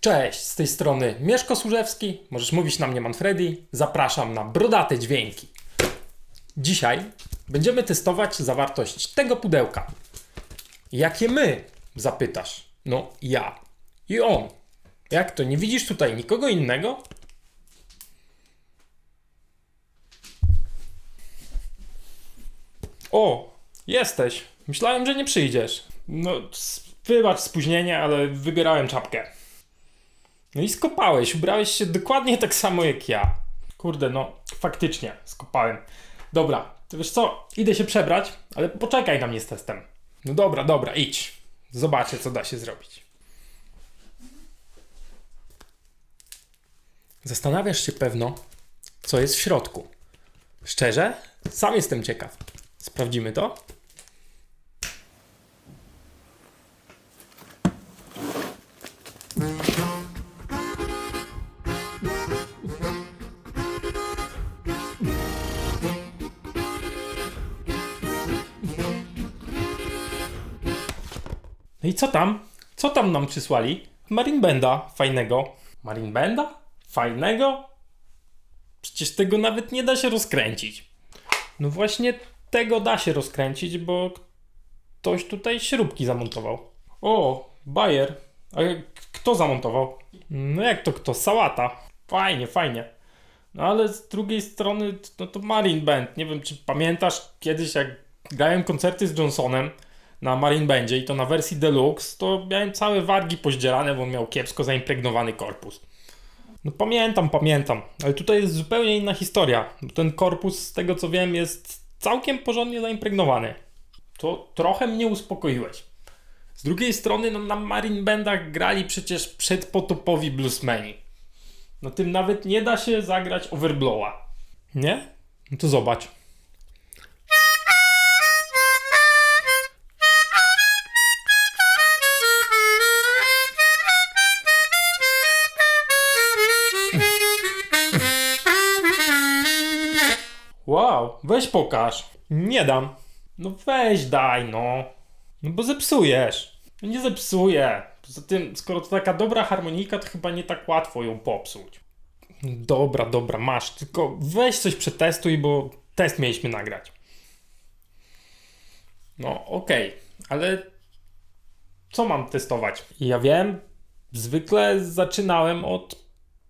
Cześć, z tej strony Mieszko Służewski, możesz mówić na mnie Manfredi. Zapraszam na brodate dźwięki. Dzisiaj będziemy testować zawartość tego pudełka. Jakie my? Zapytasz. No, ja. I on. Jak to, nie widzisz tutaj nikogo innego? O, jesteś. Myślałem, że nie przyjdziesz. No, wybacz spóźnienie, ale wybierałem czapkę. No i skopałeś, ubrałeś się dokładnie tak samo jak ja. Kurde, no faktycznie, skopałem. Dobra, to wiesz co, idę się przebrać, ale poczekaj na mnie z testem. No dobra, dobra, idź. Zobaczę, co da się zrobić. Zastanawiasz się pewno, co jest w środku. Szczerze? Sam jestem ciekaw. Sprawdzimy to? I co tam? Co tam nam przysłali? Marinbenda fajnego. Marinbenda? Fajnego? Przecież tego nawet nie da się rozkręcić. No właśnie tego da się rozkręcić, bo ktoś tutaj śrubki zamontował. O, Bayer. A kto zamontował? No jak to kto? Sałata. Fajnie, fajnie. No ale z drugiej strony, no to Marine Band. Nie wiem, czy pamiętasz kiedyś, jak grałem koncerty z Johnsonem na Marine Bandzie i to na wersji deluxe, to miałem całe wargi pozdzierane, bo on miał kiepsko zaimpregnowany korpus. No pamiętam, pamiętam, ale tutaj jest zupełnie inna historia. Ten korpus, z tego co wiem, jest całkiem porządnie zaimpregnowany. To trochę mnie uspokoiłeś. Z drugiej strony, no na Marine Bandach grali przecież przedpotopowi bluesmeni. No tym nawet nie da się zagrać overblowa. Nie? No to zobacz. Weź pokaż. Nie dam. No weź daj, no. No bo zepsujesz. No nie zepsuję. Poza tym, skoro to taka dobra harmonika, to chyba nie tak łatwo ją popsuć. Dobra, dobra, masz. Tylko weź coś przetestuj, bo test mieliśmy nagrać. No, okej, ale co mam testować? Ja wiem, zwykle zaczynałem od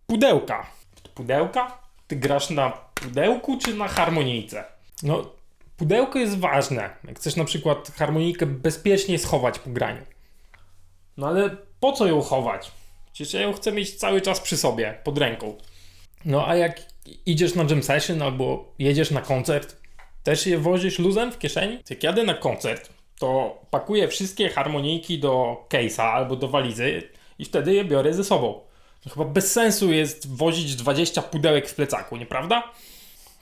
pudełka. Od pudełka? Ty grasz na pudełku czy na harmonijce? No, pudełko jest ważne. Jak chcesz na przykład harmonijkę bezpiecznie schować po graniu. No ale po co ją chować? Przecież ja ją chcę mieć cały czas przy sobie, pod ręką. No a jak idziesz na jam session albo jedziesz na koncert, też je wozisz luzem w kieszeni? Jak jadę na koncert, to pakuję wszystkie harmonijki do case'a albo do walizy i wtedy je biorę ze sobą. No chyba bez sensu jest wozić 20 pudełek w plecaku, nieprawda?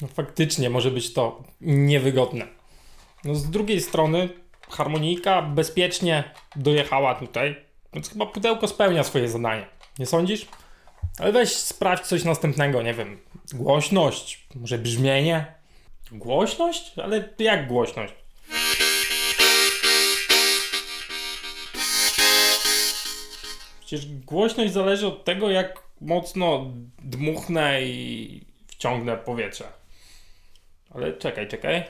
No faktycznie może być to niewygodne. No z drugiej strony harmonijka bezpiecznie dojechała tutaj, więc chyba pudełko spełnia swoje zadanie. Nie sądzisz? Ale weź sprawdź coś następnego, nie wiem. Głośność, może brzmienie? Głośność? Ale jak głośność? Przecież głośność zależy od tego, jak mocno dmuchnę i wciągnę powietrze. Ale czekaj, czekaj.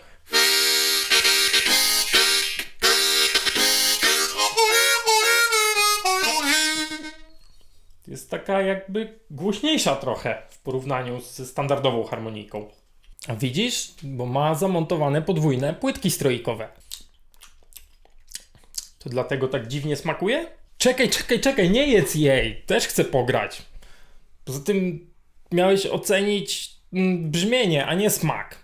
Jest taka jakby głośniejsza trochę w porównaniu ze standardową harmonijką. A widzisz? Bo ma zamontowane podwójne płytki stroikowe. To dlatego tak dziwnie smakuje? Czekaj, czekaj, czekaj, nie jedz jej! Też chcę pograć. Poza tym miałeś ocenić mm, brzmienie, a nie smak.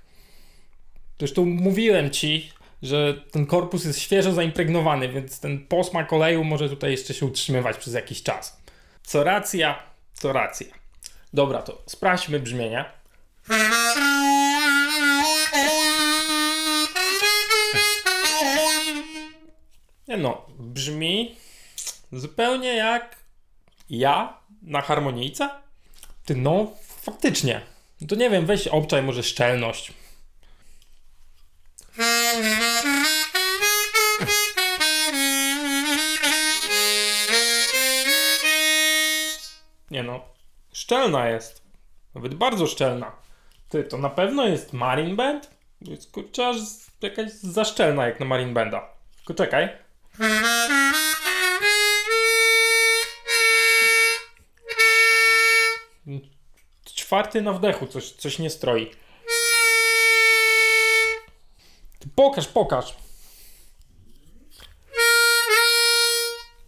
Zresztą mówiłem ci, że ten korpus jest świeżo zaimpregnowany, więc ten posmak oleju może tutaj jeszcze się utrzymywać przez jakiś czas. Co racja, to racja. Dobra, to sprawdźmy brzmienie. Nie no, brzmi zupełnie jak ja na harmonijce. Ty no, faktycznie. No to nie wiem, weź obczaj może szczelność. Nie no, szczelna jest. Nawet bardzo szczelna. Ty, to na pewno jest Marine Band? Jest kurczę aż jakaś za szczelna jak na Marine Banda. Tylko czekaj. Czwarty na wdechu, coś, coś nie stroi. Pokaż, pokaż.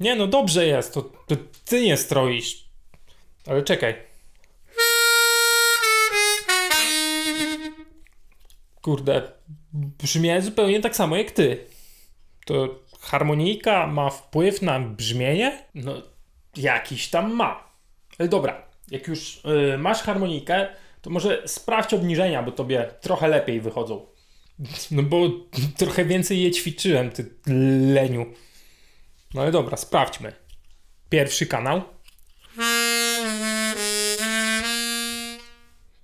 Nie no, dobrze jest, to, to ty nie stroisz. Ale czekaj. Kurde, brzmię zupełnie tak samo jak ty. To harmonijka ma wpływ na brzmienie? No, jakiś tam ma. Ale dobra, jak już y, masz harmonijkę, to może sprawdź obniżenia, bo tobie trochę lepiej wychodzą. No bo trochę więcej je ćwiczyłem, ty leniu. No ale dobra, sprawdźmy. Pierwszy kanał.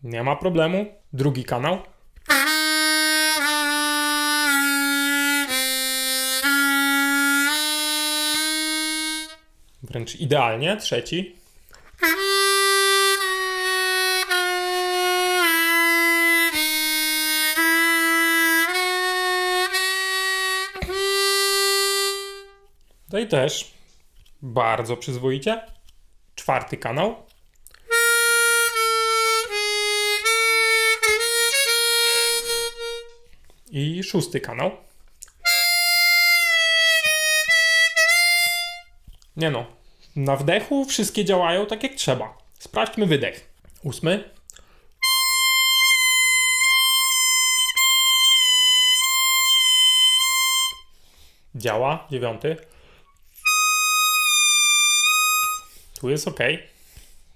Nie ma problemu. Drugi kanał. Wręcz idealnie. Trzeci. Też bardzo przyzwoicie. Czwarty kanał. I szósty kanał. Nie no, na wdechu wszystkie działają tak jak trzeba. Sprawdźmy wydech. Ósmy. Działa. Dziewiąty. Tu jest ok.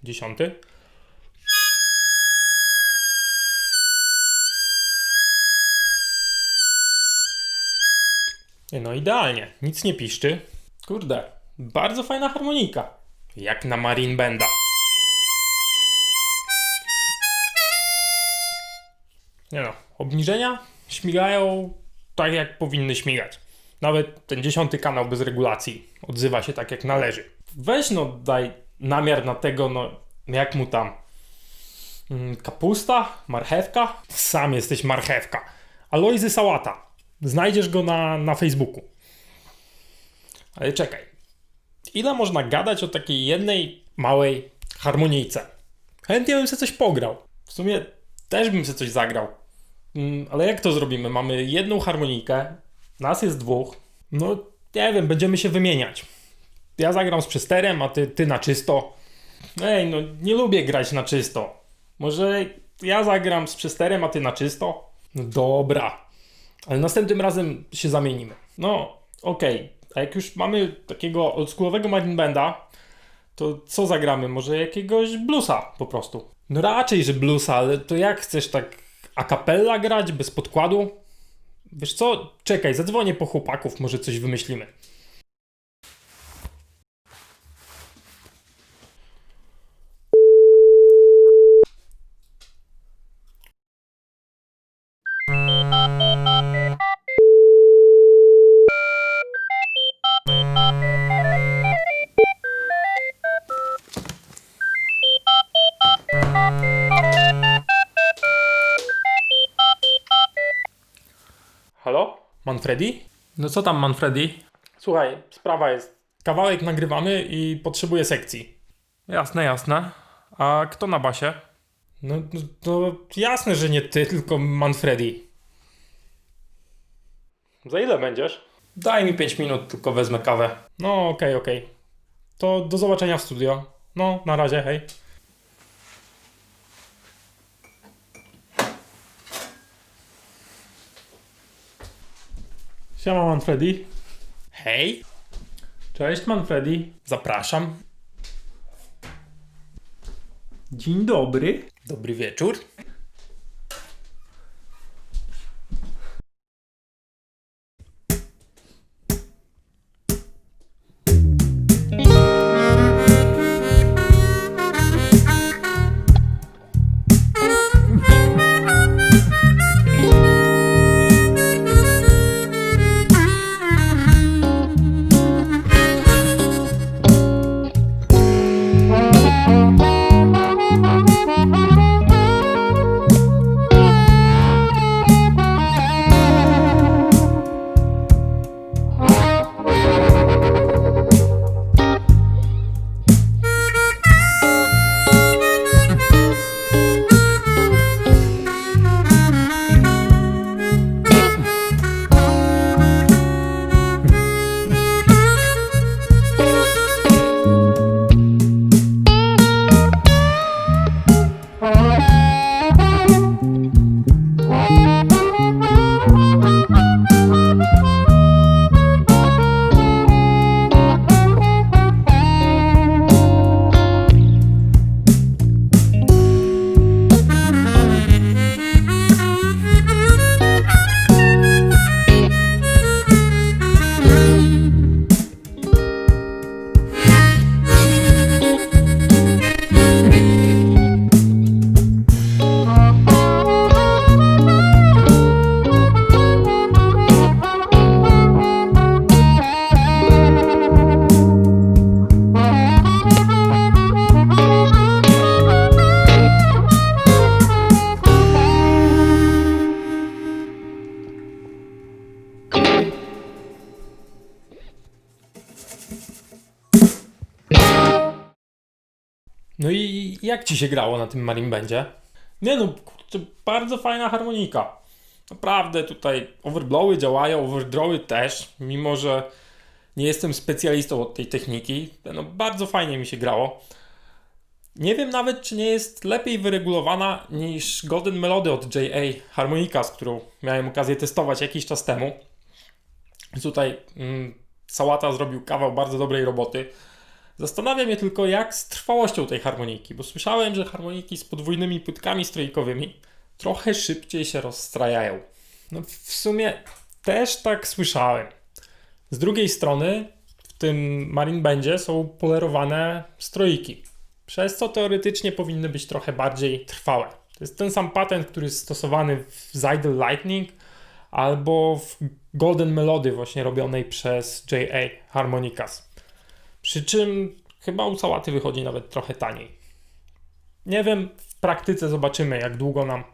Dziesiąty. No, idealnie. Nic nie piszczy. Kurde, bardzo fajna harmonika. Jak na Marine Benda. Nie no, obniżenia śmigają tak jak powinny śmigać. Nawet ten dziesiąty kanał bez regulacji odzywa się tak jak należy. Weź no, daj namiar na tego, no jak mu tam. Mm, Kapusta? Marchewka? Sam jesteś marchewka. Alojzy Sałata. Znajdziesz go na, na Facebooku. Ale czekaj. Ile można gadać o takiej jednej małej harmonijce? Chętnie bym sobie coś pograł. W sumie też bym sobie coś zagrał. Mm, Ale jak to zrobimy? Mamy jedną harmonijkę, nas jest dwóch. No, nie wiem, będziemy się wymieniać. Ja zagram z przesterem, a ty, ty na czysto. Ej, no nie lubię grać na czysto. Może ja zagram z przesterem, a ty na czysto? No dobra. Ale następnym razem się zamienimy. No, okej. A jak już mamy takiego oldschoolowego Marine Banda, to co zagramy? Może jakiegoś bluesa po prostu? No raczej, że bluesa, ale to jak chcesz tak a cappella grać bez podkładu? Wiesz co? Czekaj, zadzwonię po chłopaków, może coś wymyślimy. Manfredi? No co tam, Manfredi? Słuchaj, sprawa jest. Kawałek nagrywamy i potrzebuję sekcji. Jasne, jasne. A kto na basie? No, no to jasne, że nie ty, tylko Manfredi. Za ile będziesz? Daj mi 5 minut, tylko wezmę kawę. No, okej, okej. To do zobaczenia w studio. No, na razie, hej. Siema Manfredi. Hej. Cześć Manfredi. Zapraszam. Dzień dobry. Dobry wieczór. Ci się grało na tym marimbendzie? Nie no, kurczę, bardzo fajna harmonika. Naprawdę tutaj overblowy działają, overdrawy też, mimo że nie jestem specjalistą od tej techniki. No bardzo fajnie mi się grało. Nie wiem nawet, czy nie jest lepiej wyregulowana niż Golden Melody od JA Harmonika, z którą miałem okazję testować jakiś czas temu. Tutaj mm, Sałata zrobił kawał bardzo dobrej roboty. Zastanawia mnie tylko, jak z trwałością tej harmoniki, bo słyszałem, że harmoniki z podwójnymi płytkami strojkowymi trochę szybciej się rozstrajają. No w sumie też tak słyszałem. Z drugiej strony w tym Marine Bandzie są polerowane stroiki, przez co teoretycznie powinny być trochę bardziej trwałe. To jest ten sam patent, który jest stosowany w Zidal Lightning albo w Golden Melody właśnie robionej przez JA Harmonicas. Przy czym chyba u sałaty wychodzi nawet trochę taniej. Nie wiem, w praktyce zobaczymy, jak długo nam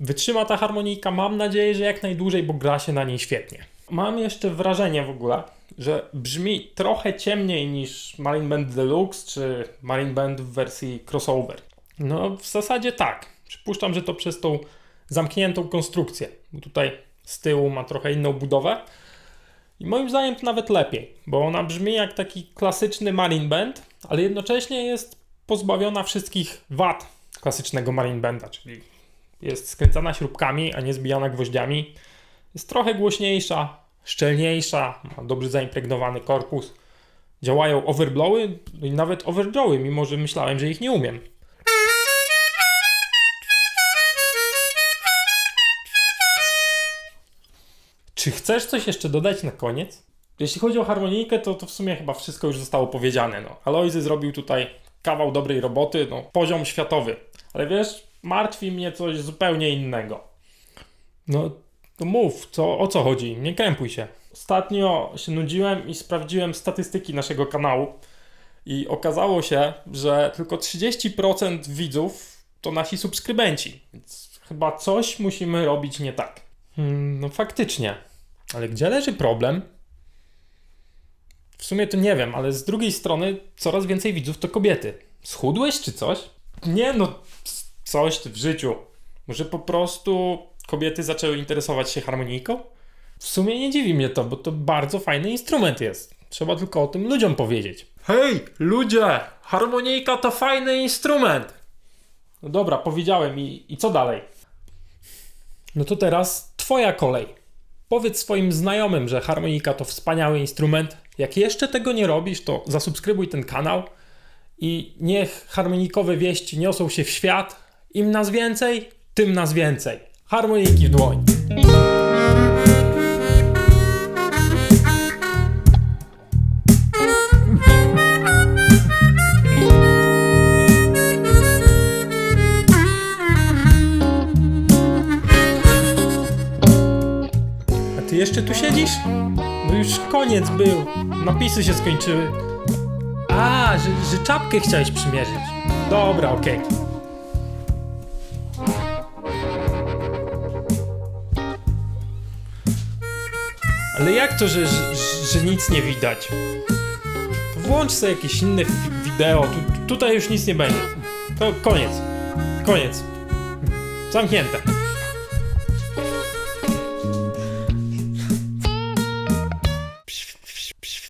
wytrzyma ta harmonika. Mam nadzieję, że jak najdłużej, bo gra się na niej świetnie. Mam jeszcze wrażenie w ogóle, że brzmi trochę ciemniej niż Marine Band Deluxe czy Marine Band w wersji crossover. No, w zasadzie tak. Przypuszczam, że to przez tą zamkniętą konstrukcję. Tutaj z tyłu ma trochę inną budowę. I moim zdaniem to nawet lepiej, bo ona brzmi jak taki klasyczny Marine Band, ale jednocześnie jest pozbawiona wszystkich wad klasycznego Marine Banda, czyli jest skręcana śrubkami, a nie zbijana gwoździami. Jest trochę głośniejsza, szczelniejsza, ma dobrze zaimpregnowany korpus. Działają overblowy i nawet overdrawy, mimo że myślałem, że ich nie umiem. Czy chcesz coś jeszcze dodać na koniec? Jeśli chodzi o harmonijkę, to, to w sumie chyba wszystko już zostało powiedziane. No. Alojzy zrobił tutaj kawał dobrej roboty, no, poziom światowy. Ale wiesz, martwi mnie coś zupełnie innego. No, to mów, co, o co chodzi? Nie krępuj się. Ostatnio się nudziłem i sprawdziłem statystyki naszego kanału. I okazało się, że tylko 30% widzów to nasi subskrybenci. Więc chyba coś musimy robić nie tak. Hmm, no faktycznie. Ale gdzie leży problem? W sumie to nie wiem, ale z drugiej strony coraz więcej widzów to kobiety. Schudłeś czy coś? Nie no, coś w życiu. Może po prostu kobiety zaczęły interesować się harmonijką? W sumie nie dziwi mnie to, bo to bardzo fajny instrument jest. Trzeba tylko o tym ludziom powiedzieć. Hej, ludzie! Harmonijka to fajny instrument! No dobra, powiedziałem i, i co dalej? No to teraz twoja kolej. Powiedz swoim znajomym, że harmonika to wspaniały instrument. Jak jeszcze tego nie robisz, to zasubskrybuj ten kanał i niech harmonikowe wieści niosą się w świat. Im nas więcej, tym nas więcej. Harmoniki w dłoń. Jeszcze tu siedzisz? No już koniec był. Napisy się skończyły. A, że, że czapkę chciałeś przymierzyć. Dobra, okej. Ale jak to, że, że, że nic nie widać? Włącz sobie jakieś inne wi- wideo. Tu, tutaj już nic nie będzie. To koniec. Koniec. Zamknięte.